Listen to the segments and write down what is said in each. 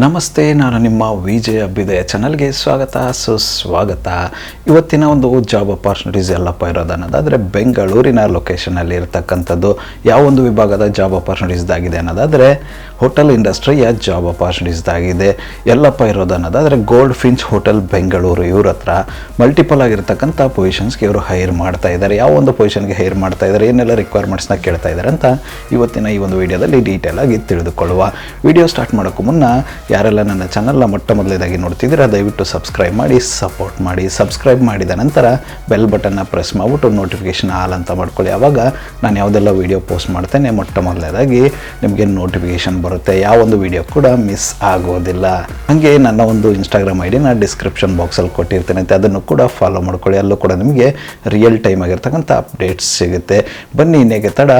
ನಮಸ್ತೆ, ನಾನು ನಿಮ್ಮ ವಿಜಯ ಅಭ್ಯುದಯ ಚಾನಲ್ಗೆ ಸ್ವಾಗತ, ಸುಸ್ವಾಗತ. ಇವತ್ತಿನ ಒಂದು ಜಾಬ್ ಅಪಾರ್ಚುನಿಟೀಸ್ ಎಲ್ಲಪ್ಪ ಇರೋದು ಅನ್ನೋದಾದರೆ ಬೆಂಗಳೂರಿನ ಲೊಕೇಶನಲ್ಲಿ ಇರತಕ್ಕಂಥದ್ದು ಯಾವ ಒಂದು ವಿಭಾಗದ ಜಾಬ್ ಅಪಾರ್ಚುನಿಟೀಸ್ದಾಗಿದೆ ಅನ್ನೋದಾದರೆ ಹೋಟೆಲ್ ಇಂಡಸ್ಟ್ರಿಯ ಜಾಬ್ ಅಪಾರ್ಚುನಿಟೀಸ್ದಾಗಿದೆ ಎಲ್ಲಪ್ಪ ಇರೋದು ಅನ್ನೋದಾದರೆ ಗೋಲ್ಡ್ ಫಿಂಚ್ ಹೋಟೆಲ್ ಬೆಂಗಳೂರು, ಇವ್ರ ಹತ್ರ ಮಲ್ಟಿಪಲ್ ಆಗಿರ್ತಕ್ಕಂಥ ಪೊಸಿಷನ್ಸ್ಗೆ ಇವರು ಹೈರ್ ಮಾಡ್ತಾ ಇದ್ದಾರೆ ಯಾವ ಒಂದು ಪೊಸಿಷನ್ಗೆ ಹೈರ್ ಮಾಡ್ತಾ ಇದ್ದಾರೆ ಏನೆಲ್ಲ ರಿಕ್ವೈರ್ಮೆಂಟ್ಸ್ನ ಕೇಳ್ತಾ ಇದ್ದಾರೆ ಅಂತ ಇವತ್ತಿನ ಈ ಒಂದು ವಿಡಿಯೋದಲ್ಲಿ ಡೀಟೇಲ್ ಆಗಿ ತಿಳಿದುಕೊಳ್ಳುವ. ವಿಡಿಯೋ ಸ್ಟಾರ್ಟ್ ಮಾಡೋಕ್ಕೂ ಮುನ್ನ ಯಾರೆಲ್ಲ ನನ್ನ ಚಾನಲ್ನ ಮೊಟ್ಟ ಮೊದಲೇದಾಗಿ ನೋಡ್ತಿದ್ದೀರಾ, ದಯವಿಟ್ಟು ಸಬ್ಸ್ಕ್ರೈಬ್ ಮಾಡಿ ಸಪೋರ್ಟ್ ಮಾಡಿ ಸಬ್ಸ್ಕ್ರೈಬ್ ಮಾಡಿದ ನಂತರ ಬೆಲ್ ಬಟನ್ನ ಪ್ರೆಸ್ ಮಾಡಿಬಿಟ್ಟು ನೋಟಿಫಿಕೇಷನ್ ಆಲ್ ಅಂತ ಮಾಡ್ಕೊಳ್ಳಿ. ಆವಾಗ ನಾನು ಯಾವುದೆಲ್ಲ ವಿಡಿಯೋ ಪೋಸ್ಟ್ ಮಾಡ್ತೇನೆ ಮೊಟ್ಟ ಮೊದಲೇದಾಗಿ ನಿಮಗೆ ನೋಟಿಫಿಕೇಷನ್ ಬರುತ್ತೆ. ಯಾವ ಒಂದು ವಿಡಿಯೋ ಕೂಡ ಮಿಸ್ ಆಗೋದಿಲ್ಲ. ಹಾಗೆ ನನ್ನ ಒಂದು ಇನ್ಸ್ಟಾಗ್ರಾಮ್ ಐ ಡಿನ ಡಿಸ್ಕ್ರಿಪ್ಷನ್ ಬಾಕ್ಸಲ್ಲಿ ಕೊಟ್ಟಿರ್ತೇನೆ. ಅಂತ ಅದನ್ನು ಕೂಡ ಫಾಲೋ ಮಾಡ್ಕೊಳ್ಳಿ. ಅಲ್ಲೂ ಕೂಡ ನಿಮಗೆ ರಿಯಲ್ ಟೈಮ್ ಆಗಿರ್ತಕ್ಕಂಥ ಅಪ್ಡೇಟ್ಸ್ ಸಿಗುತ್ತೆ. ಬನ್ನಿ, ಇನ್ನೇಗೆ ತಡ.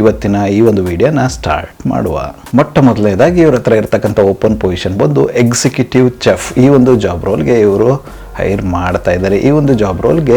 ಇವತ್ತಿನ ಈ ಒಂದು ವಿಡಿಯೋನ ಸ್ಟಾರ್ಟ್ ಮಾಡುವ. ಮೊಟ್ಟ ಮೊದಲನೇದಾಗಿ ಇವ್ರ ಹತ್ರ ಇರ್ತಕ್ಕಂಥ ಓಪನ್ ಪೊಸಿಷನ್ ಬಂದು ಎಕ್ಸಿಕ್ಯೂಟಿವ್ ಚೆಫ್ ಈ ಒಂದು ಜಾಬ್ ರೋಲ್ಗೆ ಇವರು ಹೈರ್ ಮಾಡ್ತಾ ಇದ್ದಾರೆ. ಈ ಒಂದು ಜಾಬ್ ರೋಲ್ಗೆ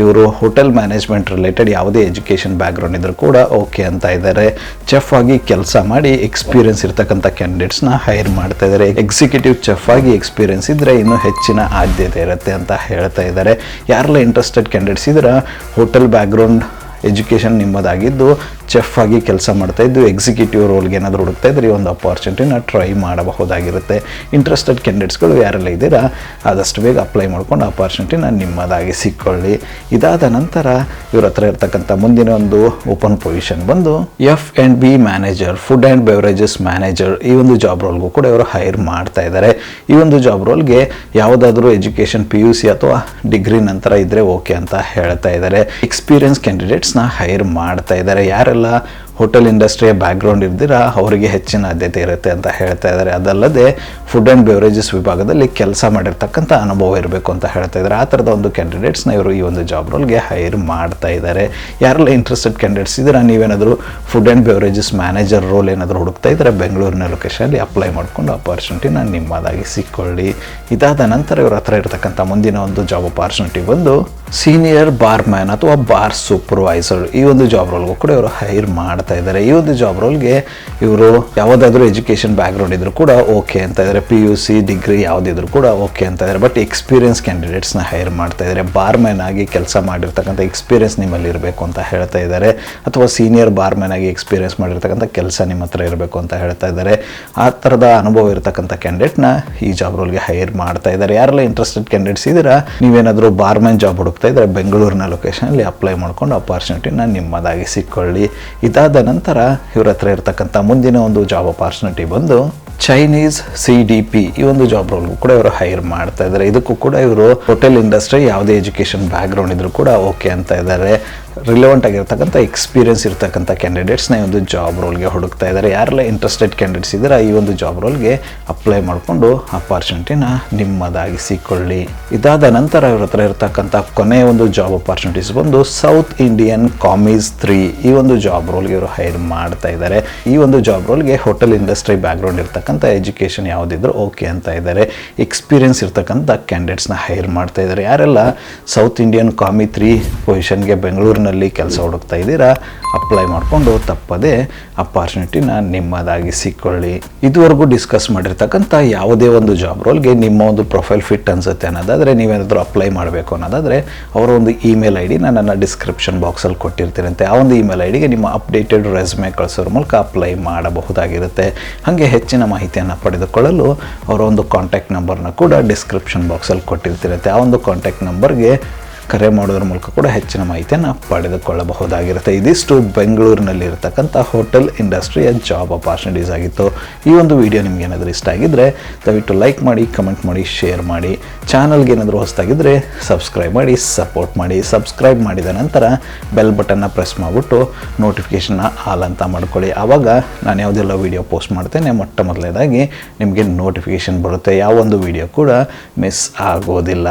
ಇವರು ಹೋಟೆಲ್ ಮ್ಯಾನೇಜ್ಮೆಂಟ್ ರಿಲೇಟೆಡ್ ಯಾವುದೇ ಎಜುಕೇಷನ್ ಬ್ಯಾಕ್ಗ್ರೌಂಡ್ ಇದ್ದರೂ ಕೂಡ ಓಕೆ ಅಂತ ಇದ್ದಾರೆ. ಚೆಫ್ ಆಗಿ ಕೆಲಸ ಮಾಡಿ ಎಕ್ಸ್ಪೀರಿಯನ್ಸ್ ಇರ್ತಕ್ಕಂಥ ಕ್ಯಾಂಡಿಡೇಟ್ಸ್ನ ಹೈರ್ ಮಾಡ್ತಾ ಇದ್ದಾರೆ. ಎಕ್ಸಿಕ್ಯೂಟಿವ್ ಚೆಫ್ ಆಗಿ ಎಕ್ಸ್ಪೀರಿಯನ್ಸ್ ಇದ್ದರೆ ಇನ್ನೂ ಹೆಚ್ಚಿನ ಆದ್ಯತೆ ಇರುತ್ತೆ ಅಂತ ಹೇಳ್ತಾ ಇದ್ದಾರೆ. ಯಾರೆಲ್ಲ ಇಂಟ್ರೆಸ್ಟೆಡ್ ಕ್ಯಾಂಡಿಡೇಟ್ಸ್ ಇದ್ರೆ ಹೋಟೆಲ್ ಬ್ಯಾಕ್ಗ್ರೌಂಡ್ ಎಜುಕೇಷನ್ ನಿಮ್ಮದಾಗಿದ್ದು ಚೆಫ್ ಆಗಿ ಕೆಲಸ ಮಾಡ್ತಾ ಇದ್ದು ಎಕ್ಸಿಕ್ಯೂಟಿವ್ ರೋಲ್ಗೆ ಏನಾದರೂ ಹುಡುಕ್ತಾ ಇದ್ರೆ ಈ ಒಂದು ಅಪಾರ್ಚುನಿಟಿನ ಟ್ರೈ ಮಾಡಬಹುದಾಗಿರುತ್ತೆ. ಇಂಟ್ರೆಸ್ಟೆಡ್ ಕ್ಯಾಂಡಿಡೇಟ್ಸ್ಗಳು ಯಾರೆಲ್ಲ ಇದ್ದೀರಾ, ಆದಷ್ಟು ಬೇಗ ಅಪ್ಲೈ ಮಾಡ್ಕೊಂಡು ಅಪಾರ್ಚುನಿಟಿನ ನಿಮ್ಮದಾಗಿ ಸಿಕ್ಕೊಳ್ಳಿ. ಇದಾದ ನಂತರ ಇವ್ರ ಹತ್ರ ಇರ್ತಕ್ಕಂಥ ಮುಂದಿನ ಒಂದು ಓಪನ್ ಪೊಸಿಷನ್ ಬಂದು F and B manager food and beverages manager ಈ ಒಂದು ಜಾಬ್ ರೋಲ್ಗೂ ಕೂಡ ಇವರು ಹೈರ್ ಮಾಡ್ತಾ ಇದ್ದಾರೆ ಈ ಒಂದು ಜಾಬ್ ರೋಲ್ಗೆ ಯಾವುದಾದ್ರೂ ಎಜುಕೇಷನ್ ಪಿ ಯು ಸಿ ಅಥವಾ ಡಿಗ್ರಿ ನಂತರ ಇದ್ರೆ ಓಕೆ ಅಂತ ಹೇಳ್ತಾ ಇದ್ದಾರೆ ಎಕ್ಸ್ಪೀರಿಯನ್ಸ್ ಕ್ಯಾಂಡಿಡೇಟ್ಸ್ನ ಹೈರ್ ಮಾಡ್ತಾ ಇದ್ದಾರೆ ಯಾರೆಲ್ಲ ta'ala ಹೋಟೆಲ್ ಇಂಡಸ್ಟ್ರಿಯ ಬ್ಯಾಕ್ಗ್ರೌಂಡ್ ಇರ್ದಿರಾ ಅವರಿಗೆ ಹೆಚ್ಚಿನ ಆದ್ಯತೆ ಇರುತ್ತೆ ಅಂತ ಹೇಳ್ತಾ ಇದ್ದಾರೆ ಅದಲ್ಲದೆ ಫುಡ್ ಆ್ಯಂಡ್ ಬೆವರೇಜಸ್ ವಿಭಾಗದಲ್ಲಿ ಕೆಲಸ ಮಾಡಿರ್ತಕ್ಕಂಥ ಅನುಭವ ಇರಬೇಕು ಅಂತ ಹೇಳ್ತಾ ಇದ್ದಾರೆ ಆ ಥರದ ಒಂದು ಕ್ಯಾಂಡಿಡೇಟ್ಸ್ನ ಇವರು ಈ ಒಂದು ಜಾಬ್ ರೋಲ್ಗೆ ಹೈರ್ ಮಾಡ್ತಾ ಇದ್ದಾರೆ ಯಾರೆಲ್ಲ ಇಂಟ್ರೆಸ್ಟೆಡ್ ಕ್ಯಾಂಡಿಡೇಟ್ಸ್ ಇದ್ದೀರಾ? ನೀವೇನಾದರೂ food and beverages manager role ಏನಾದರೂ ಹುಡುಕ್ತಾ ಇದ್ದರೆ? ಬೆಂಗಳೂರಿನ ಲೊಕೇಶನಲ್ಲಿ ಅಪ್ಲೈ ಮಾಡಿಕೊಂಡು ಅಪಾರ್ಚುನಿಟಿನ ನಿಮ್ಮದಾಗಿ ಸಿಕ್ಕೊಳ್ಳಿ. ಇದಾದ ನಂತರ ಇವ್ರ ಹತ್ರ ಇರತಕ್ಕಂಥ ಮುಂದಿನ ಒಂದು ಜಾಬ್ ಅಪಾರ್ಚುನಿಟಿ ಬಂದು ಸೀನಿಯರ್ ಬಾರ್ ಮ್ಯಾನ್ ಅಥವಾ ಬಾರ್ ಸೂಪರ್ವೈಸರ್ ಈ ಒಂದು ಜಾಬ್ ರೋಲ್ಗೂ ಕೂಡ ಇವರು ಹೈರ್ ಮಾಡ್ತಾ ಇದ್ದಾರೆ. ಈ ಒಂದು ಜಾಬ್ ರೋಲ್ಗೆ ಇವರು ಯಾವುದಾದ್ರೂ ಎಜುಕೇಷನ್ ಬ್ಯಾಕ್ಗ್ರೌಂಡ್ ಇದ್ರು ಕೂಡ ಓಕೆ ಅಂತ ಇದ್ದಾರೆ. ಪಿ ಯು ಸಿ ಡಿಗ್ರಿ ಯಾವುದಿದ್ರು ಕೂಡ ಓಕೆ ಅಂತ ಇದ್ದಾರೆ. ಬಟ್ ಎಕ್ಸ್ಪೀರಿಯನ್ಸ್ ಕ್ಯಾಂಡಿಡೇಟ್ಸ್ನ ಹೈರ್ ಮಾಡ್ತಾ ಇದ್ದಾರೆ. ಬಾರ್ ಮ್ಯಾನ್ ಆಗಿ ಕೆಲಸ ಮಾಡಿರ್ತಕ್ಕಂಥ ಎಕ್ಸ್ಪೀರಿಯನ್ಸ್ ನಿಮ್ಮಲ್ಲಿ ಇರಬೇಕು ಅಂತ ಹೇಳ್ತಾ ಇದ್ದಾರೆ. ಅಥವಾ ಸೀನಿಯರ್ ಬಾರ್ ಮ್ಯಾನ್ ಆಗಿ ಎಕ್ಸ್ಪೀರಿಯನ್ಸ್ ಮಾಡಿರ್ತಕ್ಕಂಥ ಕೆಲಸ ನಿಮ್ಮ ಹತ್ರ ಇರಬೇಕು ಅಂತ ಹೇಳ್ತಾ ಇದ್ದಾರೆ. ಆ ಥರದ ಅನುಭವ ಇರತಕ್ಕಂಥ ಕ್ಯಾಂಡಿಡೇಟ್ನ ಈ ಜಾಬ್ ರೋಲ್ಗೆ ಹೈರ್ ಮಾಡ್ತಾ ಇದ್ದಾರೆ. ಯಾರೆಲ್ಲ ಇಂಟ್ರೆಸ್ಟೆಡ್ ಕ್ಯಾಂಡಿಡೇಟ್ಸ್ ಇದ್ದೀರಾ, ನೀವೇನಾದರೂ ಬಾರ್ಮ್ಯಾನ್ ಜಾಬ್ ಹುಡುಕ್ತಾ ಇದ್ದರೆ ಬೆಂಗಳೂರಿನ ಲೊಕೇಶನಲ್ಲಿ ಅಪ್ಲೈ ಮಾಡ್ಕೊಂಡು ಅಪಾರ್ಚುನಿಟಿನ ನಿಮ್ಮದಾಗಿ ಸಿಕ್ಕೊಳ್ಳಿ. ಇದಾದ ನಂತರ ಇವ್ರ ಹತ್ರ ಇರತಕ್ಕಂಥ ಮುಂದಿನ ಒಂದು ಜಾಬ್ ಅಪಾರ್ಚುನಿಟಿ ಬಂದು ಚೈನೀಸ್ ಸಿ ಡಿ ಪಿ ಈ ಒಂದು ಜಾಬ್ ರೋಲ್ಗೂ ಕೂಡ ಇವರು ಹೈರ್ ಮಾಡ್ತಾ ಇದ್ದಾರೆ ಇದಕ್ಕೂ ಕೂಡ ಇವರು ಹೋಟೆಲ್ ಇಂಡಸ್ಟ್ರಿ ಯಾವುದೇ ಎಜುಕೇಷನ್ ಬ್ಯಾಕ್ಗ್ರೌಂಡ್ ಇದ್ರೂ ಕೂಡ ಓಕೆ ಅಂತ ಇದ್ದಾರೆ ರಿಲೆವೆಂಟ್ ಆಗಿರ್ತಕ್ಕಂಥ ಎಕ್ಸ್ಪೀರಿಯನ್ಸ್ ಇರ್ತಕ್ಕಂಥ ಕ್ಯಾಂಡಿಡೇಟ್ಸ್ನ ಈ ಒಂದು ಜಾಬ್ ರೋಲ್ಗೆ ಹುಡುಕ್ತಾ ಇದ್ದಾರೆ. ಯಾರೆಲ್ಲ ಇಂಟ್ರೆಸ್ಟೆಡ್ ಕ್ಯಾಂಡಿಡೇಟ್ಸ್ ಇದ್ದಾರೆ, ಈ ಒಂದು ಜಾಬ್ ರೋಲ್ಗೆ ಅಪ್ಲೈ ಮಾಡಿಕೊಂಡು ಅಪಾರ್ಚುನಿಟಿನ ನಿಮ್ಮದಾಗಿಸಿಕೊಳ್ಳಿ. ಇದಾದ ನಂತರ ಇವ್ರ ಹತ್ರ ಇರತಕ್ಕಂಥ ಕೊನೆಯ ಒಂದು ಜಾಬ್ ಅಪಾರ್ಚುನಿಟೀಸ್ ಬಂದು ಸೌತ್ ಇಂಡಿಯನ್ ಕಾಮೀಸ್ ತ್ರೀ ಈ ಒಂದು ಜಾಬ್ ರೋಲ್ಗೆ ಇವರು ಹೈರ್ ಮಾಡ್ತಾ ಇದ್ದಾರೆ. ಈ ಒಂದು ಜಾಬ್ ರೋಲ್ಗೆ ಹೋಟೆಲ್ ಇಂಡಸ್ಟ್ರಿ ಬ್ಯಾಕ್ಗ್ರೌಂಡ್ ಇರ್ತಕ್ಕಂಥ ಎಜುಕೇಷನ್ ಯಾವುದಿದ್ರು ಓಕೆ ಅಂತ ಇದ್ದಾರೆ. ಎಕ್ಸ್ಪೀರಿಯನ್ಸ್ ಇರ್ತಕ್ಕಂಥ ಕ್ಯಾಂಡಿಡೇಟ್ಸ್ನ ಹೈರ್ ಮಾಡ್ತಾ ಇದ್ದಾರೆ. ಯಾರೆಲ್ಲ ಸೌತ್ ಇಂಡಿಯನ್ ಕಾಮಿ ತ್ರೀ ಪೊಸಿಷನ್ಗೆ ಬೆಂಗಳೂರಿನಲ್ಲಿ ಕೆಲಸ ಹುಡುಕ್ತಾ ಇದ್ದೀರಾ ಅಪ್ಲೈ ಮಾಡಿಕೊಂಡು ತಪ್ಪದೆ ಅಪಾರ್ಚುನಿಟಿನ ನಿಮ್ಮದಾಗಿ ಸಿಕ್ಕೊಳ್ಳಿ. ಇದುವರೆಗೂ ಡಿಸ್ಕಸ್ ಮಾಡಿರ್ತಕ್ಕಂಥ ಯಾವುದೇ ಒಂದು ಜಾಬ್ ರೋಲ್ಗೆ ನಿಮ್ಮ ಒಂದು ಪ್ರೊಫೈಲ್ ಫಿಟ್ ಅನ್ಸುತ್ತೆ ಅನ್ನೋದಾದರೆ ನೀವೇನಾದರೂ ಅಪ್ಲೈ ಮಾಡಬೇಕು ಅನ್ನೋದಾದರೆ ಅವರ ಒಂದು ಇಮೇಲ್ ಐ ಡಿನ ನನ್ನ ಡಿಸ್ಕ್ರಿಪ್ಷನ್ ಬಾಕ್ಸಲ್ಲಿ ಕೊಟ್ಟಿರ್ತೀರಂತೆ. ಆ ಒಂದು ಇಮೇಲ್ ಐ ಡಿಗೆ ನಿಮ್ಮ ಅಪ್ಡೇಟೆಡ್ ರೆಸ್ಮೆ ಕಳಿಸೋದ್ರ ಮೂಲಕ ಅಪ್ಲೈ ಮಾಡಬಹುದಾಗಿರುತ್ತೆ. ಹಾಗೆ ಹೆಚ್ಚಿನ ಮಾಹಿತಿಯನ್ನು ಪಡೆದುಕೊಳ್ಳಲು ಅವರ ಒಂದು ಕಾಂಟ್ಯಾಕ್ಟ್ ನಂಬರ್ನ ಕೂಡ ಡಿಸ್ಕ್ರಿಪ್ಷನ್ ಬಾಕ್ಸಲ್ಲಿ ಕೊಟ್ಟಿರ್ತಿರುತ್ತೆ ಆ ಒಂದು ಕಾಂಟ್ಯಾಕ್ಟ್ ನಂಬರ್ಗೆ ಕರೆ ಮಾಡೋದ್ರ ಮೂಲಕ ಕೂಡ ಹೆಚ್ಚಿನ ಮಾಹಿತಿಯನ್ನು ಪಡೆದುಕೊಳ್ಳಬಹುದಾಗಿರುತ್ತೆ. ಇದಿಷ್ಟು ಬೆಂಗಳೂರಿನಲ್ಲಿ ಇರತಕ್ಕಂಥ ಹೋಟೆಲ್ ಇಂಡಸ್ಟ್ರಿಯ ಜಾಬ್ ಅಪಾರ್ಚುನಿಟೀಸ್ ಆಗಿತ್ತು. ಈ ಒಂದು ವಿಡಿಯೋ ನಿಮ್ಗೆ ಏನಾದರೂ ಇಷ್ಟ ಆಗಿದ್ದರೆ ದಯವಿಟ್ಟು ಲೈಕ್ ಮಾಡಿ ಕಮೆಂಟ್ ಮಾಡಿ ಶೇರ್ ಮಾಡಿ. ಚಾನಲ್ಗೆ ಏನಾದರೂ ಹೊಸದಾಗಿದ್ದರೆ ಸಬ್ಸ್ಕ್ರೈಬ್ ಮಾಡಿ ಸಪೋರ್ಟ್ ಮಾಡಿ. ಸಬ್ಸ್ಕ್ರೈಬ್ ಮಾಡಿದ ನಂತರ ಬೆಲ್ ಬಟನ್ನ ಪ್ರೆಸ್ ಮಾಡಿಬಿಟ್ಟು ನೋಟಿಫಿಕೇಷನ್ನ ಆಲ್ ಅಂತ ಮಾಡ್ಕೊಳ್ಳಿ. ಆವಾಗ ನಾನು ಯಾವುದೆಲ್ಲ ವೀಡಿಯೋ ಪೋಸ್ಟ್ ಮಾಡ್ತೇನೆ, ಮೊಟ್ಟ ಮೊದಲನೇದಾಗಿ ನಿಮಗೆ ನೋಟಿಫಿಕೇಷನ್ ಬರುತ್ತೆ. ಯಾವ ಒಂದು ವಿಡಿಯೋ ಕೂಡ ಮಿಸ್ ಆಗೋದಿಲ್ಲ.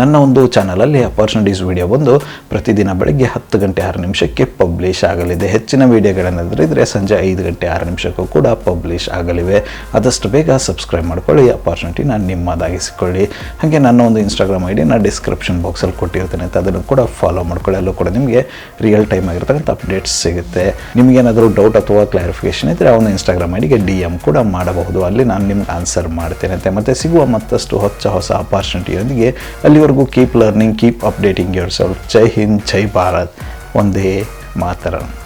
ನನ್ನ ಒಂದು ಚಾನಲಲ್ಲಿ ಅಪಾರ್ಚುನಿಟಿ ಅಪಾರ್ಚುನಿಟೀಸ್ ವಿಡಿಯೋ ಬಂದು ಪ್ರತಿದಿನ ಬೆಳಗ್ಗೆ ಹತ್ತು ಗಂಟೆ ಆರು ನಿಮಿಷಕ್ಕೆ ಪಬ್ಲಿಷ್ ಆಗಲಿದೆ. ಹೆಚ್ಚಿನ ವಿಡಿಯೋಗಳೇನಾದರೂ ಸಂಜೆ ಐದು ಗಂಟೆ ಆರು ನಿಮಿಷಕ್ಕೂ ಕೂಡ ಪಬ್ಲಿಷ್ ಆಗಲಿವೆ. ಆದಷ್ಟು ಬೇಗ ಸಬ್ಸ್ಕ್ರೈಬ್ ಮಾಡ್ಕೊಳ್ಳಿ ನಾನು ನಿಮ್ಮದಾಗಿಸಿಕೊಳ್ಳಿ. ಹಾಗೆ ನನ್ನ ಒಂದು ಇನ್ಸ್ಟಾಗ್ರಾಮ್ ಐ ಡಿನ ಡಿಸ್ಕ್ರಿಪ್ಷನ್ ಬಾಕ್ಸಲ್ಲಿ ಕೊಟ್ಟಿರ್ತೀನಿ ಅಂತ ಅದನ್ನು ಕೂಡ ಫಾಲೋ ಮಾಡ್ಕೊಳ್ಳಿ ಅಲ್ಲೂ ಕೂಡ ನಿಮಗೆ ರಿಯಲ್ ಟೈಮ್ ಆಗಿರ್ತಕ್ಕಂಥ ಅಪ್ಡೇಟ್ಸ್ ಸಿಗುತ್ತೆ. ನಿಮಗೇನಾದರೂ ಡೌಟ್ ಅಥವಾ ಕ್ಲಾರಿಫಿಕೇಷನ್ ಇದ್ದರೆ ಅವನು ಇನ್ಸ್ಟಾಗ್ರಾಮ್ ಐಡಿಗೆ ಡಿ ಎಂ ಕೂಡ ಮಾಡಬಹುದು. ಅಲ್ಲಿ ನಾನು ನಿಮ್ಗೆ ಆನ್ಸರ್ ಮಾಡ್ತೇನೆ ಮತ್ತೆ ಸಿಗುವ ಮತ್ತಷ್ಟು ಹೊಸ ಹೊಸ ಅಪಾರ್ಚುನಿಟಿಯೊಂದಿಗೆ ಅಲ್ಲಿವರೆಗೂ keep learning keep updating updating yourself जय हिंद जय भारत वंदे मातरम